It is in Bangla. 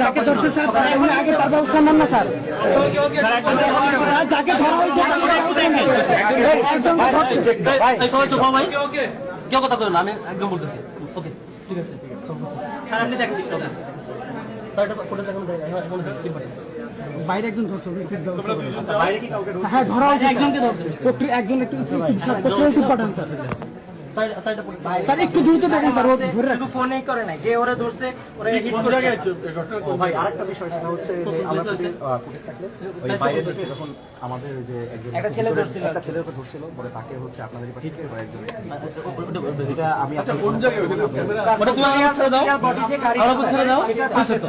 যাকে ধরছে স্যার তার আগে তার ব্যবস্থা নেন না স্যার যাকে ধরা হয়েছে সবাই চুপ ভাই কেউ কথা বলো আমি একদম বলতেছি। ওকে ঠিক আছে। স্যার, আপনি দেখেন। বাইরে একজন ধরছে। হ্যাঁ ধরা একজনকে ধরছে। একজন একটু একটু একটু পাঠান স্যার। স্যার একটু দ্রুত দেখেন স্যার ও ধরে শুধু ফোনেই করে নাই যে ওরা ধরছে ওরা হিট করে গেছে ভাই আরেকটা বিষয় সেটা হচ্ছে যে আমরা ফুটেজ থাকলে ওই বাইরে থেকে যখন আমাদের যে একজন একটা ছেলে ধরছিল। একটা ছেলের উপর ধরছিল পরে তাকে হচ্ছে আপনাদের পাশে থেকে কয়েকজন এটা আমি আচ্ছা কোন জায়গায় ওটা তুমি ছেড়ে দাও উপর ছেড়ে দাও। ঠিক আছে তো